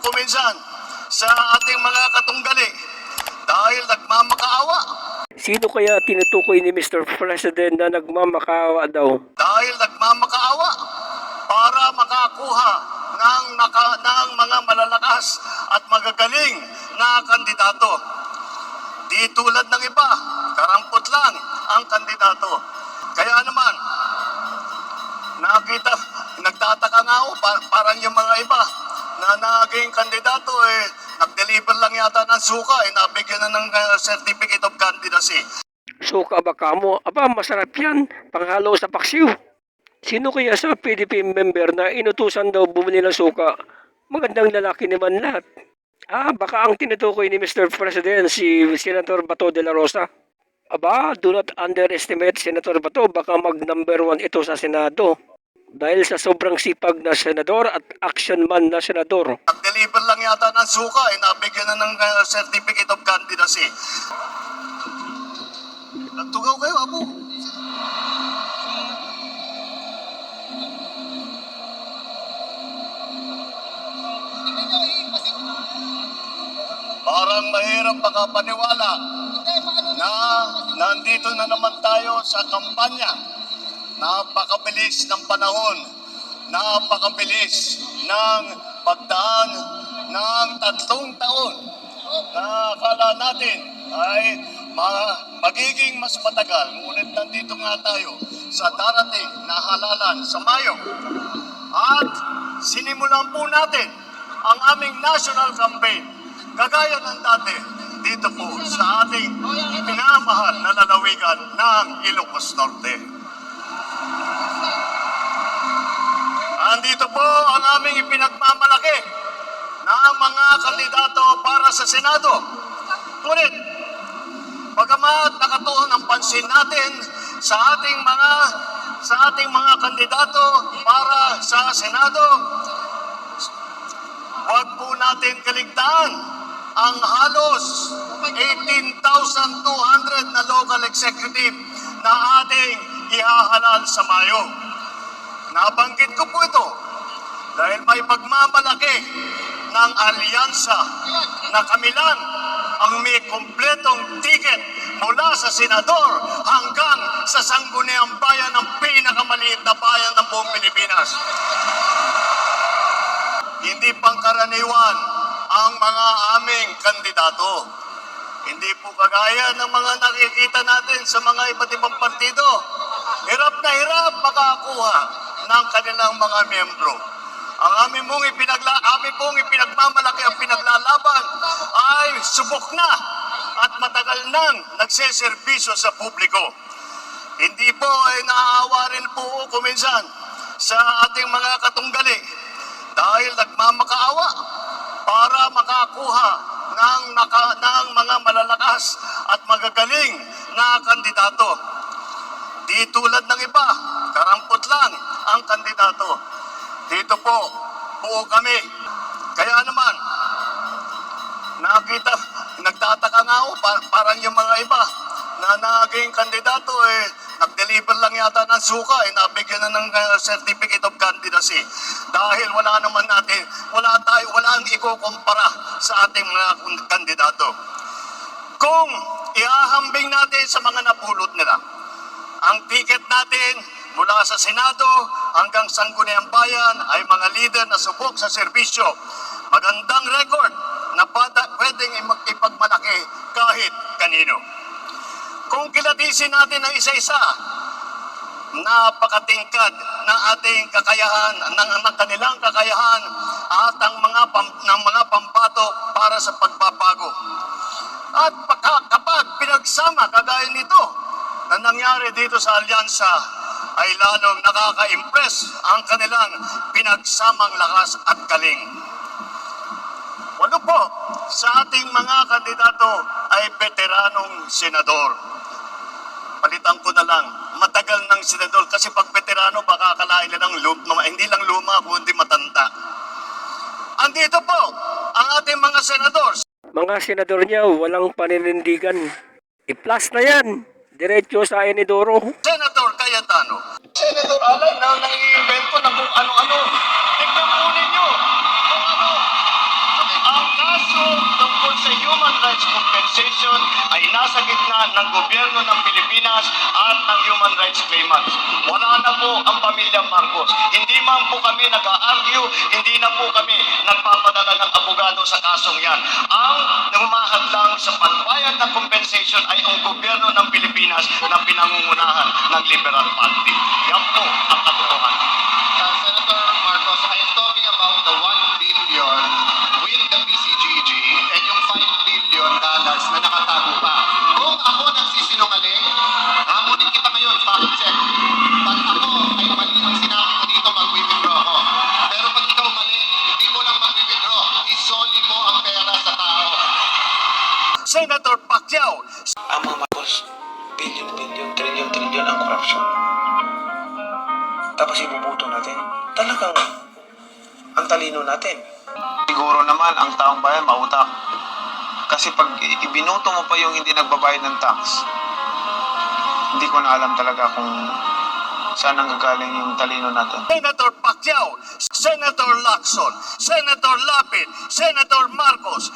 kuminsan sa ating mga katunggali dahil nagmamakaawa. Sino kaya tinutukoy ni Mr. President na nagmamakaawa daw? Dahil nagmamakaawa para makakuha ng, naka, ng mga malalakas at magagaling na kandidato. Di tulad ng iba, karampot lang ang kandidato. Kaya naman, nakita, nagtataka nga ako, pa- parang yung mga iba na naging kandidato eh, nag-deliver lang yata ng suka, eh, nabigyan na ng uh, certificate of candidacy. Suka ba kamo? Aba, masarap yan. Panghalo sa paksiw. Sino kaya sa PDP member na inutusan daw bumili ng suka? Magandang lalaki naman lahat. Ah, baka ang tinutukoy ni Mr. President si Senator Bato de la Rosa. Aba, do not underestimate Senator Bato. Baka mag number one ito sa Senado. Dahil sa sobrang sipag na senador at action man na senador. Nag-deliver lang yata ng suka, eh, nabigyan na ng uh, certificate of candidacy. Nagtugaw kayo, apo. Parang mahirap makapaniwala na nandito na naman tayo sa kampanya. Napakabilis ng panahon. Napakabilis ng pagdaan ng tatlong taon na natin ay ma- magiging mas matagal. Ngunit nandito nga tayo sa darating na halalan sa Mayo. At sinimulan po natin ang aming national campaign. Kagaya ng dati, dito po sa ating pinamahal na lalawigan ng Ilocos Norte. Andito po ang aming ipinagmamalaki na mga kandidato para sa Senado. Ngunit, Bagamat nakatuon ang pansin natin sa ating mga sa ating mga kandidato para sa Senado, huwag po natin kaligtaan ang halos 18,200 na local executive na ating ihahalal sa Mayo. Nabanggit ko po ito dahil may pagmamalaki ng alyansa na kami lang ang may kumpletong ticket mula sa senador hanggang sa sangguniang bayan ng pinakamaliit na bayan ng buong Pilipinas. Hindi pangkaraniwan ang mga aming kandidato. Hindi po kagaya ng mga nakikita natin sa mga iba't ibang partido. Hirap na hirap makakuha ng kanilang mga miyembro. Ang aming mong ipinagla, aming pong ipinagmamalaki ang pinaglalaban ay subok na at matagal nang nagseserbisyo sa publiko. Hindi po ay naaawa rin po kuminsan sa ating mga katunggali dahil nagmamakaawa para makakuha ng, naka, ng mga malalakas at magagaling na kandidato. Di tulad ng iba, karampot lang ang kandidato. Dito po, buo kami. Kaya naman, nakita, nagtataka nga ako, pa- parang yung mga iba na naging kandidato eh, nag-deliver lang yata ng suka eh, nabigyan na ng uh, certificate of candidacy. Dahil wala naman natin, wala tayo, wala ang ikukumpara sa ating mga kandidato. Kung ihahambing natin sa mga napulot nila, ang ticket natin mula sa Senado hanggang Sangguniang Bayan ay mga leader na subok sa serbisyo. Magandang record na pwedeng ipagmalaki kahit kanino. Kung kilatisin natin ang isa-isa, napakatingkad ng ating kakayahan, ng, ng kanilang kakayahan at ang mga, pam, ng mga pambato para sa pagbabago. At kapag pinagsama kagaya nito na nangyari dito sa alyansa ay lalong nakaka-impress ang kanilang pinagsamang lakas at galing. Ano po, sa ating mga kandidato ay veteranong senador. Palitan ko na lang, matagal ng senador kasi pag veterano baka akalain nila ng luma, hindi lang luma kundi matanda. Andito po ang ating mga senador. Mga senador niya, walang paninindigan. I-plus na yan. Diretso sa Enidoro. Senator Cayetano. Senator Alay na nang-iimbento ng kung ano-ano. Tignan po ninyo kung ano sa human rights compensation ay nasa gitna ng gobyerno ng Pilipinas at ng human rights claimants. Wala na po ang pamilya Marcos. Hindi man po kami nag-argue, hindi na po kami nagpapadala ng abogado sa kasong yan. Ang numahad lang sa pagbayad ng compensation ay ang gobyerno ng Pilipinas na pinangungunahan ng Liberal Party. Yan po ang katotohanan. Uh, Senator Marcos, I am talking about the Pacquiao, ang mga Marcos, billion-billion, trillion-trillion ang korupsyon. Tapos ibubuto natin. Talagang ang talino natin. Siguro naman ang taong bayan mautak. Kasi pag ibinuto mo pa yung hindi nagbabayad ng tax, hindi ko na alam talaga kung saan ang gagaling yung talino natin. Senator Pacquiao, Senator Lacson, Senator Lapid, Senator Marcos,